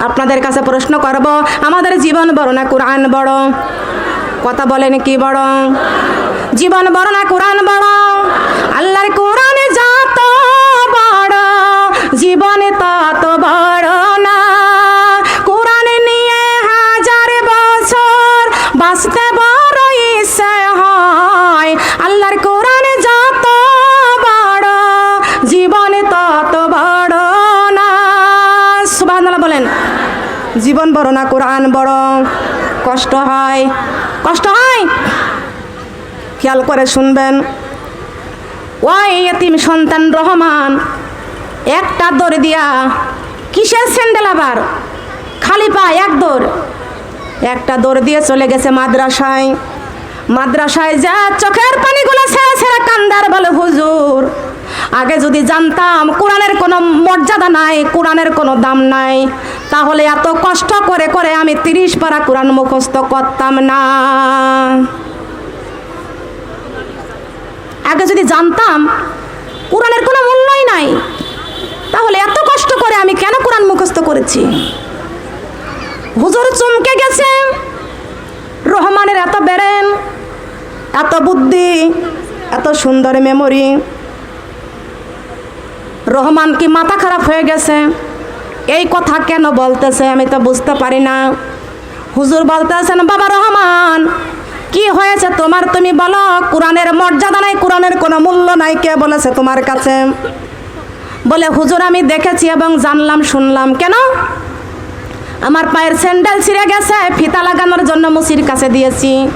আপনাদের কাছে প্রশ্ন করব, আমাদের জীবন বড় না কোরআন বড়। কথা বলেন কি বড়? জীবন বড় না কোরআন বড়। আল্লাহর কোরআন তো বড়, জীবন জীবন বড় না কোরআন বড়। কষ্ট হয়। কষ্ট হয়? খেয়াল করে শুনবেন। ওই এতিম সন্তান রহমান, একটা দৌড় দিয়া কিসের স্যান্ডেল আবার? খালি পা এক দৌড়। একটা দৌড় দিয়ে চলে গেছে মাদ্রাসায়। মাদ্রাসায় যা চোখের পানিগুলো ছেড়ে ছেড়ে কান্দার বলে, হুজুর আগে যদি জানতাম কোরআনের কোনো মর্যাদা নাই, কোরআনের কোনো দাম নাই, তাহলে এত কষ্ট করে করে আমি তিরিশ পারা কোরআন মুখস্থ করতাম না। আগে যদি জানতাম কোরআনের কোনো মূল্যই নাই, তাহলে এত কষ্ট করে আমি কেন কোরআন মুখস্থ করেছি? হুজুর চমকে গেছে, রহমানের এত বেরেন এত বুদ্ধি, এত সুন্দর মেমোরি রহমান কি মাথা খারাপ হয়ে গেছে। এই কথা কেন বলতেছে আমি তো বুঝতে পারি না। হুজুর বলতেছেন, বাবা রহমান, কি হয়েছে তোমার? তুমি বলো, কোরআনের মর্যাদা নাই, কোরআনের কোনো মূল্য নাই, কে বলেছে তোমার কাছে? বলে, হুজুর, আমি দেখেছি এবং জানলাম, শুনলাম। কেন? আমার পায়ের স্যান্ডেল ছিঁড়ে গেছে, ফিতা লাগানোর জন্য মুসির কাছে দিয়েছি।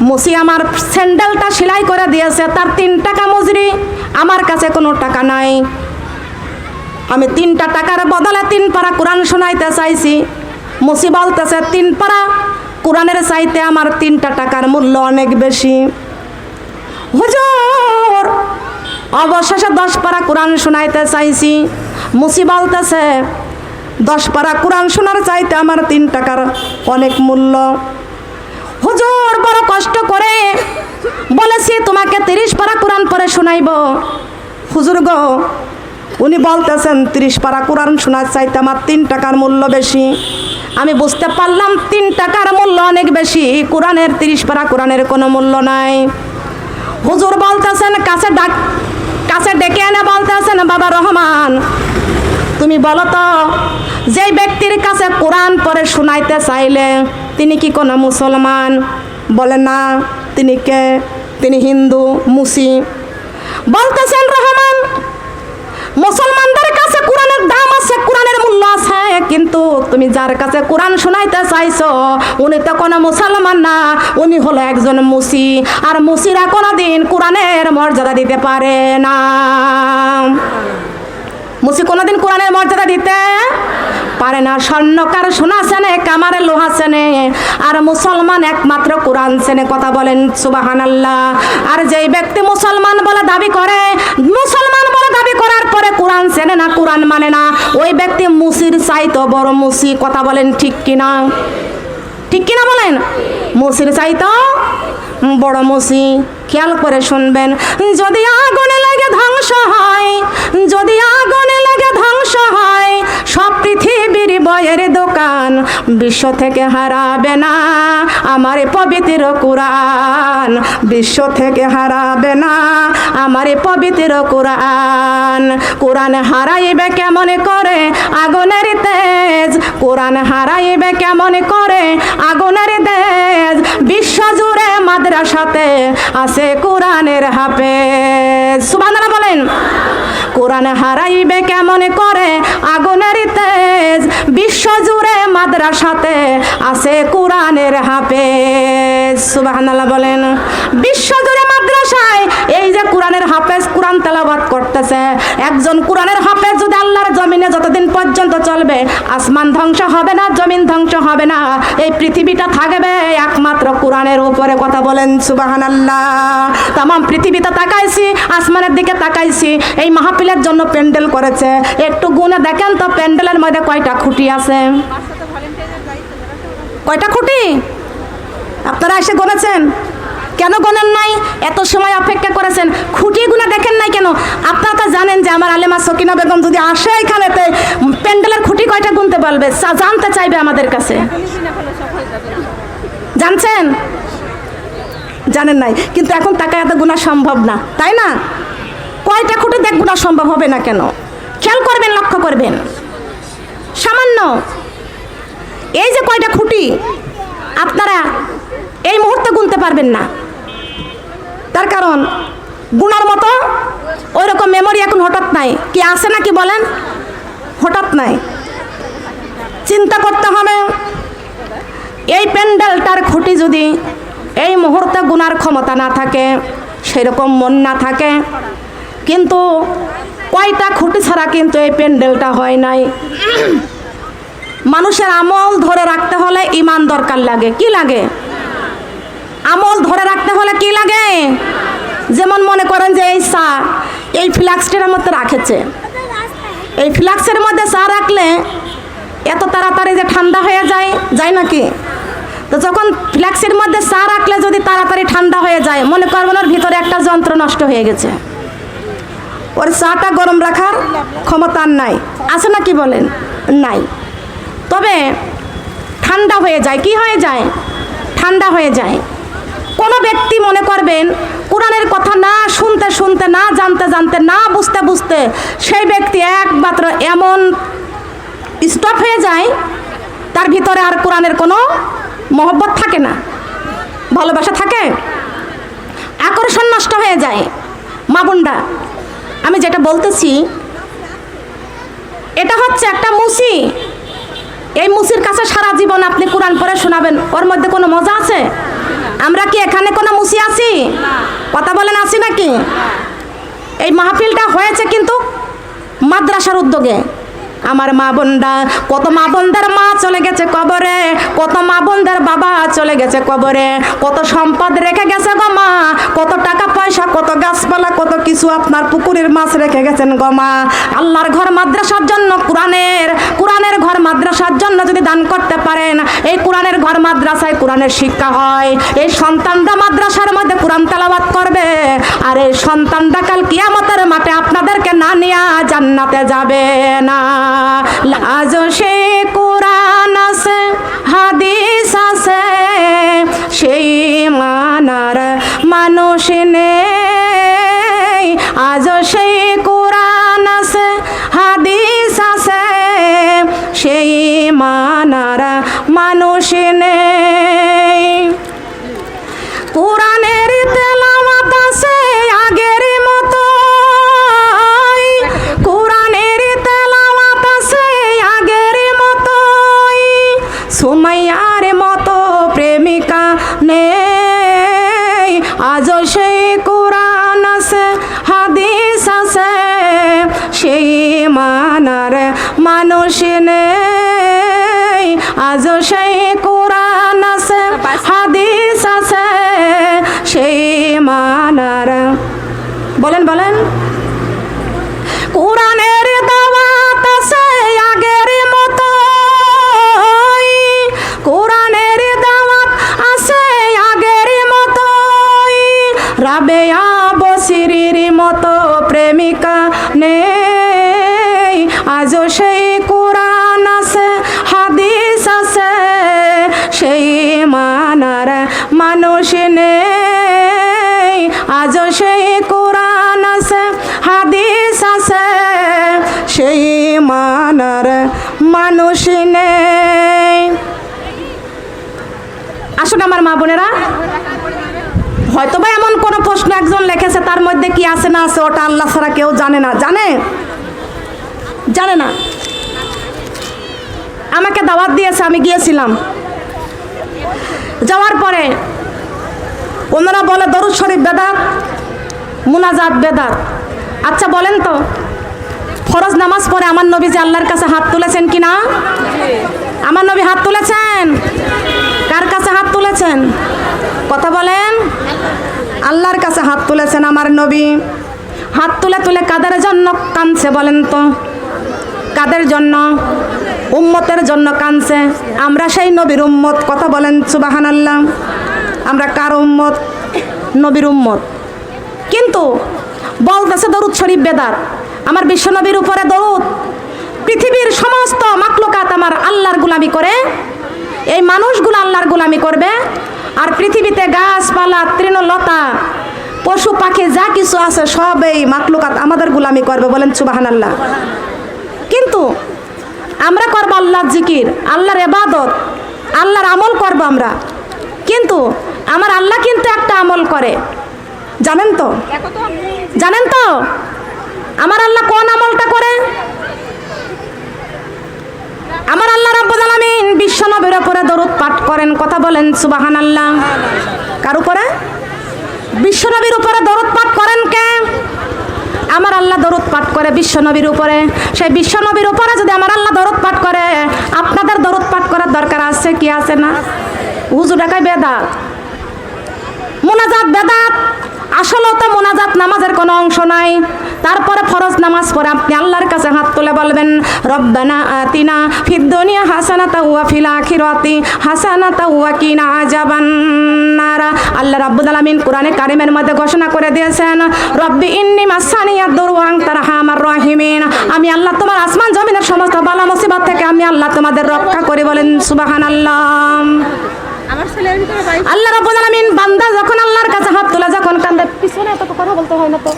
মুসি আমার স্যান্ডেলটা সেলাই করে দিয়েছে, তার তিন টাকা মজুরি। আমার কাছে কোনো টাকা নাই। আমি তিনটা টাকার বদলে তিন পারা কোরআন শোনাইতে চাইছি। মুসি বলতেছে তিন পারা কোরআনের চাইতে আমার তিনটা টাকার মূল্য অনেক বেশি। হুজুর, অবশেষে দশ পারা কোরআন শোনাইতে চাইছি। মুসি বলতেছে দশ পারা কোরআন শোনার চাইতে আমার তিন টাকার অনেক মূল্য। হুজুর, বড় কষ্ট করে বলেছি, তোমাকে তিরিশ পারা কোরআন পরে শোনাইব। হুজুর গো, উনি বলতেছেন, তিরিশ পারা কোরআন শোনার চাইতে আমার তিন টাকার মূল্য বেশি। আমি বুঝতে পারলাম, তিন টাকার মূল্য অনেক বেশি। কোরআনের তিরিশ পারা কোরআনের কোনো মূল্য নাই। হুজুর বলতেছেন, কাছে ডাক, কাছে ডেকে এনে বলতেছেন, বাবা রহমান, তুমি বলো তো, যেই ব্যক্তির কাছে কোরআন পরে শোনাইতে চাইলে তিনি কি কোনো মুসলমান? বলে, না। তিনি কে? তিনি হিন্দু মুসি বলতেছেন রহমান, মুসলমানদের কাছে কোরআনের দাম আছে, কোরআনের মূল্য আছে, কিন্তু তুমি যার কাছে কোরআন শোনাইতে চাইছো, উনি তো কোনো মুসলমান না, উনি হলো একজন মুসি, আর মুসিরা কোনোদিন কোরআনের মর্যাদা দিতে পারে না। মুসি কোনোদিন কোরআনের মর্যাদা দিতে পারে না। স্বর্ণকার সোনা সেনে কামারে লোহা সেনে আর মুসলমান একমাত্র কোরআন সেনে কথা বলেন সুবাহান আল্লাহ আর যেই ব্যক্তি মুসলমান বলে দাবি করে, মুসলমান বলে দাবি করার পরে কোরআন সেনে না, কোরআন মানে না। ওই ব্যক্তি মুসির চাইতো বড় মুসি কথা বলেন ঠিক কিনা? ঠিক কিনা বলেন? মুসির চাইতো বড় মুসি। খেয়াল করে শুনবেন। যদি আগুনে লাগে ধ্বংস হয়। যদি আগুনে লাগে ধ্বংস হয় বয়ের দোকান, বিশ্ব থেকে হারাবে না আমার পবিত্র কোরআন। বিশ্ব থেকে হারাবে না আমার পবিত্র কোরআন। কোরআন হারাইবে কেমন করে আগুনের তেজ? কোরআন হারাইবে কেমন করে আগুনের তেজ? বিশ্ব জুড়ে মাদ্রাসাতে আছে কোরআনের হাফেজ। সুবহানাল্লাহ বলেন। কোরআন হারাইবে কেমন করে? আগুনের তেজ বিশ্বজুড়ে মাদ্রাসাতে আছে কোরআনের হাফেজ। সুবহানাল্লাহ বলেন, বিশ্ব জুড়ে মাদ্রাসায় এই যে কোরআনের হাফেজ কোরআন তেলাবাদ করতেছে, একজন কোরআনের হাফেজ যদি আল্লাহর জমিনে যতদিন পর্যন্ত চলবে, আসমান ধ্বংস হবে না, জমিন ধ্বংস হবে না, এই পৃথিবীটা থাকবে একমাত্র কোরআনের উপরে কথা বলেন সুবাহান আল্লাহ তাম পৃথিবীতে তাকাইছি, আসমানের দিকে তাকাইছি, এই মাহফিলের জন্য প্যান্ডেল করেছে, একটু গুনে দেখেন তো প্যান্ডেলের মধ্যে কয়টা খুঁটি আছে? কয়টা খুঁটি? আপনারা এসে গড়েছেন কেন গোনেন নাই? এত সময় অপেক্ষা করেছেন। খুঁটি গুনা দেখেন নাই কেন? আপনারা তো জানেন যে আমার আলেমা সকিনা বেগম যদি আসে এখানেতে, প্যান্ডেলের খুঁটি কয়টা গুনতে পারবে? জানতে চাইবে আমাদের কাছে। জানছেন? জানেন নাই। কিন্তু এখন টাকা এত গুণা সম্ভব না, তাই না? কয়টা খুঁটি দেখ গুণা সম্ভব হবে না কেন? খেয়াল করবেন, লক্ষ্য করবেন। সামান্য। এই যে কয়টা খুঁটি, আপনারা এই মুহূর্তে গুনতে পারবেন না। তার কারণ, গুনার মতো ওই রকম মেমোরি এখন হঠাৎ নাই। কি আছে নাকি বলেন? হঠাৎ নাই। চিন্তা করতে হবে, এই প্যান্ডেলটার খুঁটি যদি এই মুহূর্তে গুনার ক্ষমতা না থাকে, সেরকম মন না থাকে, কিন্তু কয়টা খুঁটি ছাড়া কিন্তু এই প্যান্ডেলটা হয় নাই। মানুষের আমল ধরে রাখতে হলে ইমান দরকার লাগে। কি লাগে? আমল ধরে রাখতে হলে কি লাগে? যেমন মনে করেন যে এই চা, এই ফ্লাক্সটির মধ্যে রাখেছে। এই ফ্লাক্সের মধ্যে চা রাখলে এত তাড়াতাড়ি যে ঠান্ডা হয়ে যায় যায় নাকি? তো যখন ফ্লাক্সের মধ্যে চা রাখলে যদি তাড়াতাড়ি ঠান্ডা হয়ে যায়, মনে করবেন ওর ভিতরে একটা যন্ত্র নষ্ট হয়ে গেছে। ওর চাটা গরম রাখার ক্ষমতা নাই। আছে না কি বলেন? নাই। তবে ঠান্ডা হয়ে যায়। কি হয়ে যায়? ঠান্ডা হয়ে যায়। কোনো ব্যক্তি মনে করবেন কোরআনের কথা না শুনতে শুনতে, না জানতে জানতে, না বুঝতে বুঝতে সেই ব্যক্তি একমাত্র এমন স্টপ হয়ে যায়, তার ভিতরে আর কোরআনের কোনো মহব্বত থাকে না, ভালোবাসা থাকে। আকর্ষণ নষ্ট হয়ে যায়। মা বোনরা, আমি যেটা বলতেছি, এটা হচ্ছে একটা মুসি। এই মুসির কাছে সারা জীবন আপনি কোরআন পড়ে শোনাবেন, ওর মধ্যে কোনো মজা আছে? আমরা কি এখানে কোনো মুসি আছি? কথা বলেন আছি নাকি? এই মাহফিলটা হয়েছে কিন্তু মাদ্রাসার উদ্যোগে। আমার মা বোনরা, কত মা বোনদের মা চলে গেছে কবরে, কত মা বোনদের বাবা চলে গেছে কবরে, কত সম্পদ রেখে গেছে গো মা, কত টাকা পয়সা, কত গাছপালা, কত কিছু আপনার পুকুরের মাছ রেখে গেছেন গো মা। আল্লাহর ঘর মাদ্রাসার জন্য কোরআনের কোরআনের ঘর মাদ্রাসার জন্য যদি দান করতে পারেন, এই কোরআনের ঘর মাদ্রাসায় কোরআনের শিক্ষা হয়। এই সন্তানরা মাদ্রাসার মধ্যে কোরআন তেলাওয়াত করবে, আর এই সন্তানরা কাল কিয়ামতের মাঠে আপনাদেরকে না নিয়ে জান্নাতে যাবে না। আজ সে কোরআন আছে, হাদিস আছে, সেই মানার মানুষ নেই। আজ সেই কোরআন আছে হাদিস আছে। সেই মানারা মানুষ নেই। আমার মা বোনেরা হয়তো বা এমন কোনো প্রশ্ন একজন লিখেছে, তার মধ্যে কি আছে না আছে ওটা আল্লাহ ছাড়া কেউ জানে না। জানে? জানে না। আমাকে দাওয়াত দিয়েছে, আমি গিয়েছিলাম। যাওয়ার পরে ওনারা বলে, দরুদ শরীফ বেদাত, মুনাজাত বেদাত। আচ্ছা বলেন তো, ফরজ নামাজ পড়ে আমার নবী যে আল্লাহর কাছে হাত তুলেছেন কি না আমার নবী হাত তুলেছেন? কার কাছে হাত তুলেছেন? কথা বলেন। আল্লাহর কাছে হাত তুলেছেন আমার নবী। হাত তুলে তুলে কাদের জন্য কাঁদছে বলেন তো? কাদের জন্য? উম্মতের জন্য কাঁদছে। আমরা সেই নবীর উম্মত, কথা বলেন সুবাহান আল্লাহ আমরা কার উম্মত? নবীর উম্মত। কিন্তু বলতেছে দরুদ শরীফ বেদার, আমার বিশ্বনবীর উপরে দরুদ। পৃথিবীর সমস্ত মাকলুকাত আমার আল্লাহর গুলামি করে এই মানুষগুলো আল্লাহর গুলামি করবে। আর পৃথিবীতে গাছপালা, তৃণলতা, পশু পাখি যা কিছু আছে সব এই মাকলুকাত আমাদের গুলামি করবে বলেন সুবাহান আল্লাহ কিন্তু আমরা করব আল্লাহর জিকির, আল্লাহর এবাদত আল্লাহর আমল করব আমরা। কিন্তু আমার আল্লাহ কিন্তু একটা আমল করে। জানেন তো? জানেন তো? আমার আল্লাহ কোন আমলটা করে? আমার আল্লাহ রাব্বুল আলামিন বিশ্ব নবীর উপরে দরুদ পাঠ করেন, কথা বলেন, সুবহানাল্লাহ। কার উপরে? বিশ্ব নবীর উপরে দরুদ পাঠ করেন কে? আমার আল্লাহ দরুদ পাঠ করে বিশ্ব নবীর উপরে। সেই বিশ্ব নবীর উপরে যদি আমার আল্লাহ দরুদ পাঠ করে, আপনাদের দরুদ পাঠ করার দরকার আছে কি আছে না? হুজু ডাকায় বেদাত। মোনাজাত বেদাত। আসলেও তো মোনাজাত নামাজের কোনো অংশ নাই। তারপরে ফরজ নামাজ পড়ে আপনি আল্লাহর কাছে হাত তুলে বলবেন, রব্বানা আতিনা ফিদ দুনিয়া হাসানাতা ওয়া ফিল আখিরাতি হাসানাতা ওয়া কিনা আযাবান নারা। আল্লাহ রাব্বুল আলামিন কোরআনে কারিমের মধ্যে ঘোষণা করে দিয়েছেন, রব্বি ইন্নি মাসানিয়া দুরওয়াং তারহামার রাহিমিন। আমি আল্লাহ তোমার আসমান জমিনের সমস্ত বালা মুসিবত থেকে আমি আল্লাহ তোমাদের রক্ষা করি বলেন, সুবহানাল্লাহ। আল্লাহ রাব্বুল আলামিন বান্দা যখন আল্লাহর কাছে হাত তোলা, যখন কান্দে, পিছনে এত কথা বলতে হয় না তো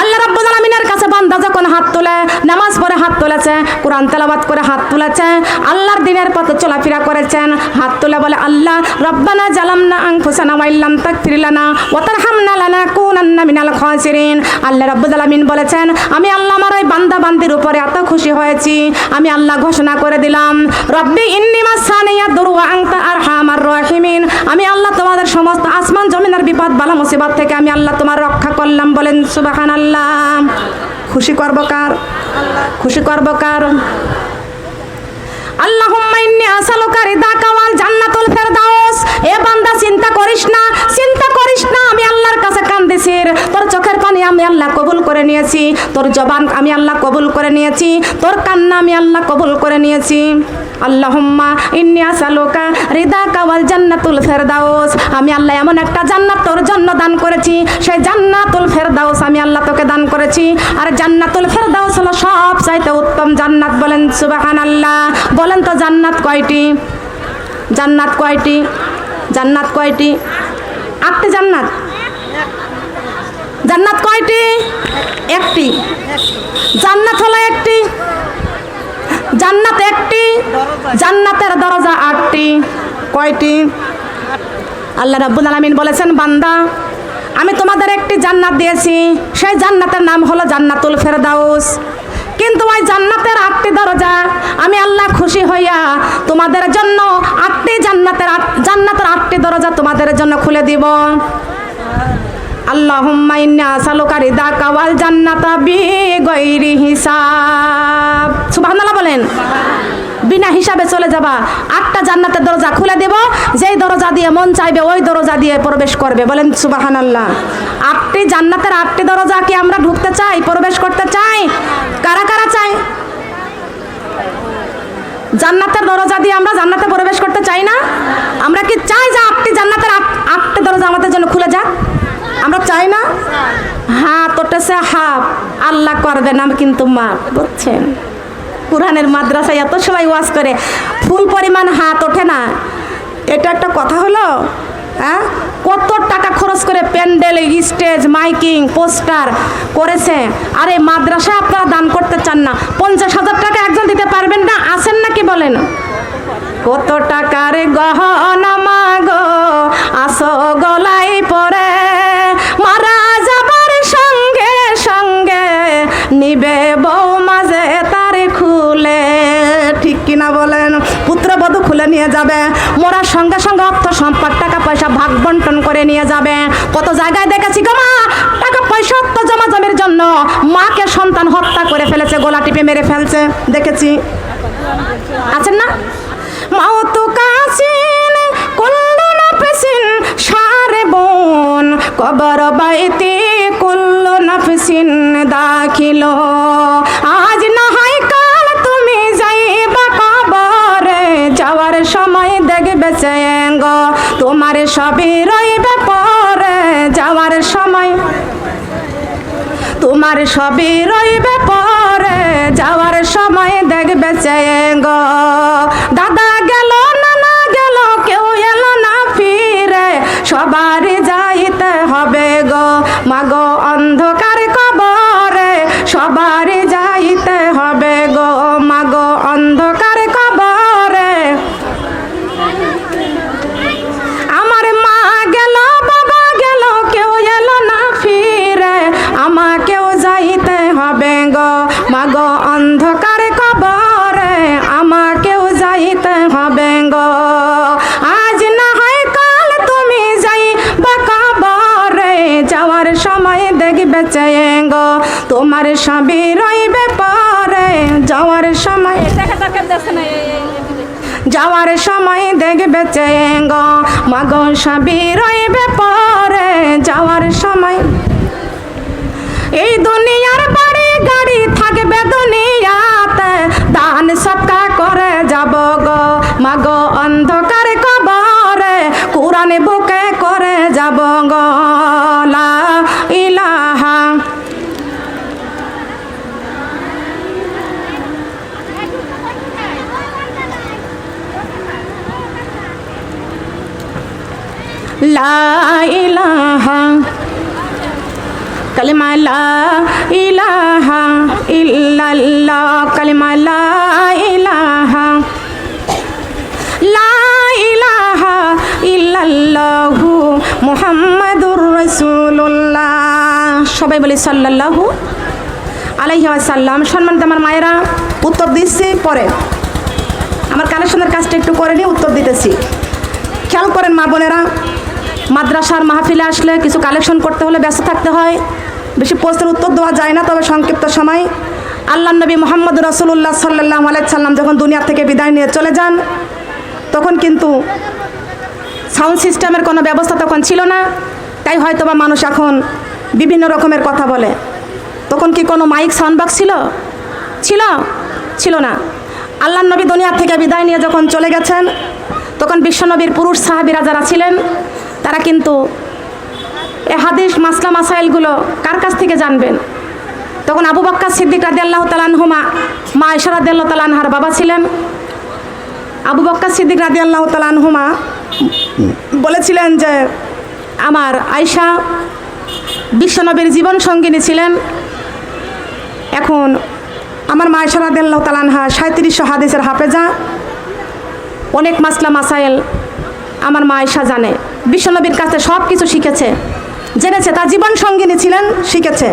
আল্লাহ রাব্বুল আলামিনের কাছে বান্দা যখন হাত তোলে, নামাজ পড়ে হাত তুলেছে, কোরআন তেলাওয়াত করে হাত তুলেছে, আল্লাহর দিনের পথে চলাফেরা করেছেন, হাত তুলে বলে, আল্লাহ, রব্বানা জালাম না জালামনা আনফুসানা ওয়া ইল্লাম তাগফির লানা ওয়া তারহামনা লানাকুনান্না মিনাল খাসিরিন। আল্লাহ রাব্বুল আলামিন বলেছেন, আমি আল্লাহ আমার ওই বান্দা বান্দির উপরে এত খুশি হয়েছি, আমি আল্লাহ ঘোষণা করে দিলাম, রব্বি ইন্নি মাসানিয়া দুরওয়া আনতা আরহামার রাহিমিন। আমি আল্লাহ তোমাদের সমস্ত আসমান জমিনের বিপদ, বালা মুসিবত থেকে আমি আল্লাহ তোমার রক্ষা করলাম বলেন, সুবহানাল্লাহ। খুশি করব কার? খুশি করব কার? আল্লাহুম্মা ইন্নি আসালুকা রিদাকা ওয়াল জান্নাতুল ফেরদাউস। এ বান্দা চিন্তা করিস না, চিন্তা করিস না, আমি আল্লাহর কাছে কান্দিছি। তোর চোখের পানি আমি আল্লাহ কবুল করে নিয়েছি। তোর জবান আমি আল্লাহ কবুল করে নিয়েছি। তোর কান্না আমি আল্লাহ কবুল করে নিয়েছি। আল্লাহুম্মা ইন্নী আসালুকা রিদাকা ওয়াল জান্নাতুল ফেরদাউস। আমি আল্লাহ এমন একটা জান্নাত তোর জন্য দান করেছি, সেই জান্নাতুল ফেরদাউস আমি আল্লাহ তোকে দান করেছি। আর জান্নাতুল ফেরদাউস হলো সব চাইতে উত্তম জান্নাত বলেন সুবহানাল্লাহ। বলেন তো জান্নাত কয়টি? জান্নাত কয়টি? জান্নাত কয়টি? আটটি জান্নাত। জান্নাত কয়টি? একটি। জান্নাত হলো একটি। জান্নাত একটি, জান্নাতের দরজা আটটি। কয়টি? আল্লাহ রাব্বুল আলামিন বলেছেন, বান্দা, আমি তোমাদের একটি জান্নাত দিয়েছি। সেই জান্নাতের নাম হলো জান্নাতুল ফেরদাউস। কিন্তু ওই জান্নাতের আটটি দরজা, আমি আল্লাহ খুশি হইয়া তোমাদের জন্য আটটি জান্নাতের জান্নাতের আটটি দরজা তোমাদের জন্য খুলে দিব। আল্লাহুম্মা ইন্না আসালুকা রিদাকা ওয়াল জান্নাতা বিগাইরি হিসাব। সুবহানাল্লাহ বলেন, বিনা হিসাবে চলে যাবা। আটটা জান্নাতের দরজা খুলে দেব, যেই দরজা দিয়ে মন চাইবে ওই দরজা দিয়ে প্রবেশ করবে। বলেন, সুবহানাল্লাহ। আটটি জান্নাতের আটটি দরজা কি আমরা ঢুকতে চাই, প্রবেশ করতে চাই? কারা কারা চাই জান্নাতের দরজা দিয়ে আমরা জান্নাতে প্রবেশ করতে চাই না আমরা কি চাই যে আটটি জান্নাতের আট- আটটি দরজা আমাদের জন্য খুলে যাক আমরা চাই না ওঠেছে হাফ আল্লাহ করবে না কিন্তু মা বুঝছেন? কোরআনের মাদ্রাসায় এত সবাই ওয়াজ করে, ফুল পরিমাণ হাত ওঠে না। এটা একটা কথা হলো হ্যাঁ? কত টাকা খরচ করে প্যান্ডেল, স্টেজ, মাইকিং, পোস্টার করেছে। আরে এই মাদ্রাসায় আপনারা দান করতে চান না। পঞ্চাশ হাজার টাকা একজন দিতে পারবেন না? আসেন নাকি বলেন? কত টাকার গহনা মাগো, আসো নিয়ে যাবে। মোরার সঙ্গে সঙ্গে অর্থ সম্পদ, টাকা পয়সা ভাগ বন্টন করে নিয়ে যাবে। কত জায়গায় দেখেছি গো মা, টাকা পয়সা অর্থ জমা জমির জন্য। মাকে সন্তান হত্যা করে ফেলেছে, গোলা টিপে মেরে ফেলছে। দেখেছি। আছেন না? মাউতু কাসিন কুল্লু নাফসিন, সারে বোন। কবর বাইতে কুল্লু নাফসিন দাখিল। আজ আরে সবই রইবে পরে যাওয়ার সময়। তোমার সবই রইবে পরে তোমার সবই রইবে পরে যাওয়ার সময় যাওয়ার সময় দেখবে চেঙ্গ। মাগ সাবি রইবে পরে যাওয়ার সময়। এই দুনিয়ার বাড়ি গাড়ি থাকবে দুনিয়াতে দান সৎকা করে যাব লা ইলাহা কালিমা লা ইলাহা ইল্লাল্লাহ কালিমা লা ইলাহা লা ইলাহা ইল্লাল্লাহু মুহাম্মাদুর রাসূলুল্লাহ সবাই বলি সাল্লাল্লাহু আলাইহি ওয়াসাল্লাম। সম্মানিত আমার মায়েরা, উত্তর দিচ্ছি, পরে। আমার কালেকশনের কাজটা একটু করে নিয়ে উত্তর দিতেছি। খেয়াল করেন মা বোনেরা মাদ্রাসার মাহফিলে আসলে কিছু কালেকশন করতে হলে ব্যস্ত থাকতে হয়। বেশি প্রশ্নের উত্তর দেওয়া যায় না, তবে সংক্ষিপ্ত সময়। আল্লাহ নবী মোহাম্মদ রসুল্লাহ সাল্লাহ আলাইসাল্লাম যখন দুনিয়া থেকে বিদায় নিয়ে চলে যান, তখন কিন্তু সাউন্ড সিস্টেমের কোনো ব্যবস্থা তখন ছিল না। তাই হয়তো বা মানুষ এখন বিভিন্ন রকমের কথা বলে। তখন কি কোনো মাইক সাউন্ড বক্স ছিল? ছিল ছিল না। আল্লাহ নবী দুনিয়া থেকে বিদায় নিয়ে যখন চলে গেছেন, তখন বিশ্বনবীর পুরুষ সাহাবিরা যারা ছিলেন তারা কিন্তু এ হাদিস মাসলা মাসাইলগুলো কার কাছ থেকে জানবেন? তখন আবু বাক্কা সিদ্দিক রাদি আল্লাহ তালানহুমা মা ইশা আল্লাহ তালানহার বাবা ছিলেন। আবু বক্কা সিদ্দিক রাদি আল্লাহ তালানহুমা বলেছিলেন যে, আমার আয়সা বিশ্বনবীর জীবন সঙ্গিনী ছিলেন। এখন আমার মা ইশা আল্লাহ তালানহা সাঁত্রিশশো হাদিসের হাফেজা। অনেক মাসলা মাসাইল আমার মা আয়সা জানে। বিশ্বনবীর কাছে সব কিছু শিখেছে, জেনেছে, তার জীবন সঙ্গিনী ছিলেন, শিখেছে।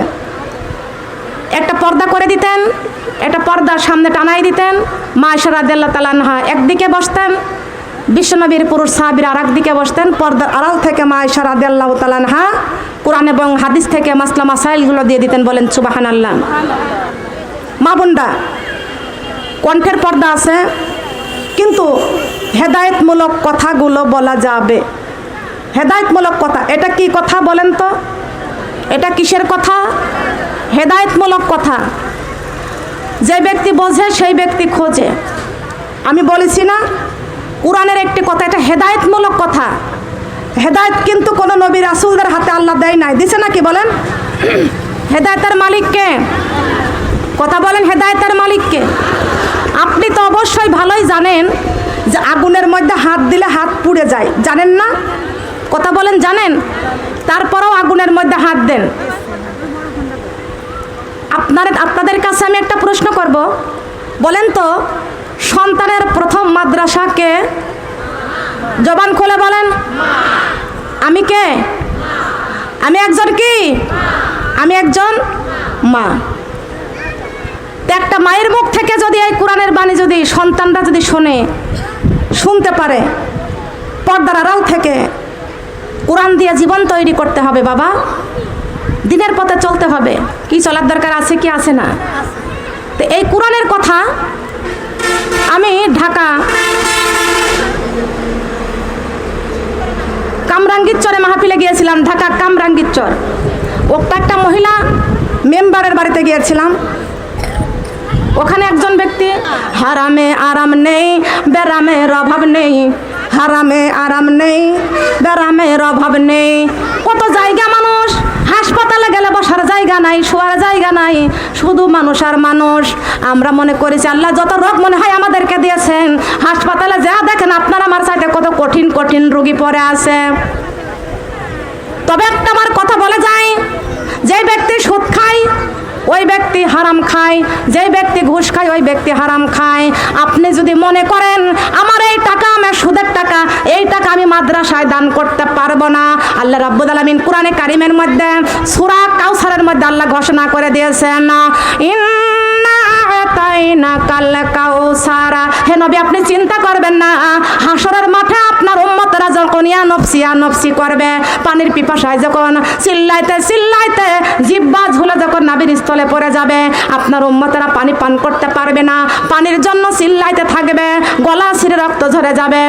একটা পর্দা করে দিতেন, একটা পর্দার সামনে টানাই দিতেন, মা ইশারাদ্দাল্লাহ তালানহা একদিকে বসতেন, বিশ্বনবীর পুরুষ সাহাবির আর একদিকে বসতেন, পর্দার আড়াল থেকে মা ইশারাদ্দাল্লাহ তালানহা কোরআন এবং হাদিস থেকে মাসলা মাসাইলগুলো দিয়ে দিতেন, বলেন সুবাহান আল্লাহ মা বোনরা, কণ্ঠের পর্দা আছে, কিন্তু হেদায়েতমূলক কথাগুলো বলা যাবে। হেদায়েতমূলক কথা। এটা কি কথা বলেন তো? এটা কিসের কথা? হেদায়েতমূলক কথা। যে ব্যক্তি বোঝে, সেই ব্যক্তি খোঁজে। আমি বলেছি না, কোরআনের একটি কথা, এটা হেদায়েতমূলক কথা। হেদায়েত কিন্তু কোনো নবী রাসুলদের হাতে আল্লাহ দেয় নাই। দিছে নাকি বলেন? হেদায়েতের মালিককে কথা বলেন, হেদায়েতের মালিককে আপনি তো অবশ্যই ভালোই জানেন যে আগুনের মধ্যে হাত দিলে হাত পুড়ে যায়। জানেন না? কথা বলেন, জানেন? তারপরেও আগুনের মধ্যে হাত দেন। আপনার, আপনাদের কাছে আমি একটা প্রশ্ন করব। বলেন তো, সন্তানের প্রথম মাদ্রাসাকে জবান খুলে বলেন। আমি কে? আমি একজন কি? আমি একজন মা। একটা মায়ের মুখ থেকে যদি এই কোরআনের বাণী যদি সন্তানরা যদি শোনে, শুনতে পারে, পর্দার আড়াল থেকে কোরআন দিয়ে জীবন তৈরি করতে হবে বাবা। দিনের পথে চলতে হবে। কি চলার দরকার আছে, কি আছে না? তো এই কোরআনের কথা আমি ঢাকা কামরাঙ্গীরচরে মাহফিলে গিয়েছিলাম, ঢাকা কামরাঙ্গীরচর। ওটা একটা মহিলা মেম্বারের বাড়িতে গিয়েছিলাম। ওখানে একজন ব্যক্তি, হারামে আরাম নেই বেরামের অভাব নেই। হারামে আরাম নেই, বেরামের অভাব নেই। কত জায়গা মানুষ, হাসপাতালে গেলে বসার জায়গা নাই, শোয়ার জায়গা নাই, শুধু মানুষ আর মানুষ। আমরা মনে করেছি, আল্লাহ যত রোগ মনে হয় আমাদেরকে দিয়েছেন। হাসপাতালে যা দেখেন, আপনার আমার সাথে কত কঠিন কঠিন রোগী পড়ে আছে। তবে একটা আমার কথা বলে যায় যে ব্যক্তি সুদ খায় ওই ব্যক্তি হারাম খায় যে ব্যক্তি ঘুষ খায়, ওই ব্যক্তি হারাম খায়। আপনি যদি মনে করেন, আমার এই টাকা, আমার সুদের টাকা, এই টাকা আমি মাদ্রাসায় দান করতে পারব না। আল্লাহ রাব্বুল আলামিন কোরআনে কারিমের মধ্যে সূরা কাউসারের মধ্যে আল্লাহ ঘোষণা করে দিয়েছেন, ইন্না আতাইনা কাল কাউ সারা হে নবী, আপনি চিন্তা করবেন না। হাসরের মাঠে আপনার উম্মতরা যখন ইয়া নফসি ইয়া নফসি করবে। পানির পিপাসায় যখন চিল্লাইতে চিল্লাইতে জিব্বা ঝুলে যখন নাবির স্থলে পড়ে যাবে, আপনার উম্মতেরা পানি পান করতে পারবে না। পানির জন্য চিল্লাইতে থাকবে, গলা ছিঁড়ে রক্ত ঝরে যাবে।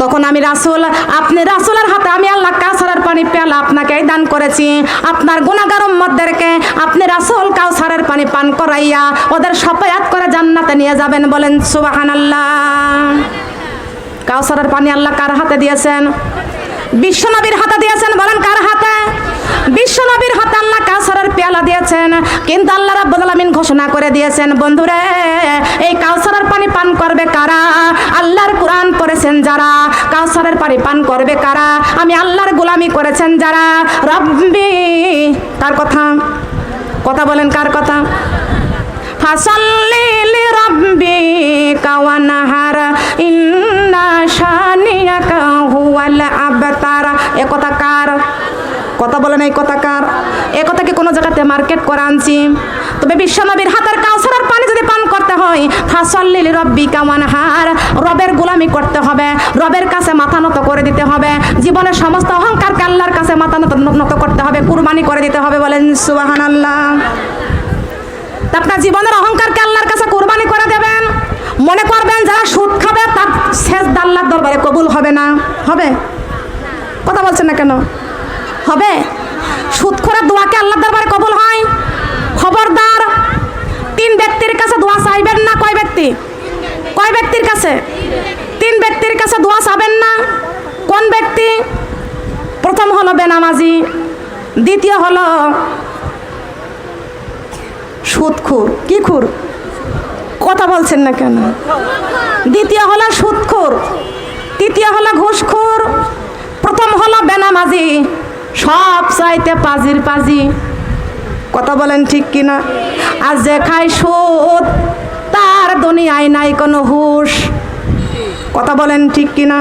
তখন আমি রাসুল, আপনি রাসুলের হাতে আমি আল্লাহ কাউসারের পানি পেয়ালা আপনাকে দান করেছি। আপনার গুণাগার মধ্যেকে আপনি রাসুল কাউসারের পানি পান করাইয়া ওদের সপায়াত করে জান্নাতে নিয়ে যাবেন বলেন সুবাহান আল্লাহ কাউসারের পানি আল্লাহ কার হাতে দিয়েছেন? বিশ্বনবীর হাতে দিয়েছেন বলেন, কার হাতে? বিশ্বনবীর হাতে আল্লাহ কাউসারের পেয়ালা দিয়েছেন। কিন্তু আল্লাহ রাব্বুল আলামিন ঘোষণা করে দিয়েছেন, বন্ধুরে, এই কাউসারের পানি পান করবে কারা? আল্লাহর কোরআন পড়েছেন যারা কাউসারের পানি পান করবে কারা? আমি আল্লাহর গোলামি করেছেন যারা। রব্বি, কার কথা? কথা বলেন কার কথা? ফাসাল্লি লিরাব্বিকা ওয়ানহার ইন্না শানিয়াকা হুয়াল আবতার। এ কথা কার? কথা বলেন এই কথা কার? এ কথা কি কোনো জায়গাতে মার্কেট করে আনছি? তবে বিশ্বনবীর হাতের কাউসারের পানি যদি পান করতে হয়, ফাসাল্লি লিরাব্বিকা ওয়ানহার, রবের গোলামি করতে হবে, রবের কাছে মাথা নত করে দিতে হবে, জীবনের সমস্ত অহংকারকে আল্লাহর কাছে মাথা নত নত করতে হবে, কুরবানি করে দিতে হবে বলেন সুবহানাল্লাহ। তা আপনার জীবনের অহংকারকে আল্লাহর কাছে কোরবানি করে দেবেন? মনে করবেন যারা সুদ খাবে, তার শেষ দাল্লার দরবারে কবুল হবে না। হবে? কথা বলছেন না কেন? হবে? সুদ করে দোয়াকে আল্লাহর দরবারে কবুল হয়। খবরদার তিন ব্যক্তির কাছে দোয়া চাইবেন না? কয় ব্যক্তি? কয় ব্যক্তির কাছে? তিন ব্যক্তির কাছে দোয়া চাবেন না? কোন ব্যক্তি? প্রথম হলো বেনামাজি, দ্বিতীয় হলো সুদখুর কি খুর? কথা বলছেন না কেন? দ্বিতীয় হলো সুদখুর তৃতীয় হলো ঘুষখোর। প্রথম হলো বেনামাজি। সব চাইতে পাজির পাজি। কথা বলেন ঠিক কিনা? আর যে খায় সুদ, তার দুনিয়ায় নাই কোনো হুশ। কথা বলেন ঠিক কিনা?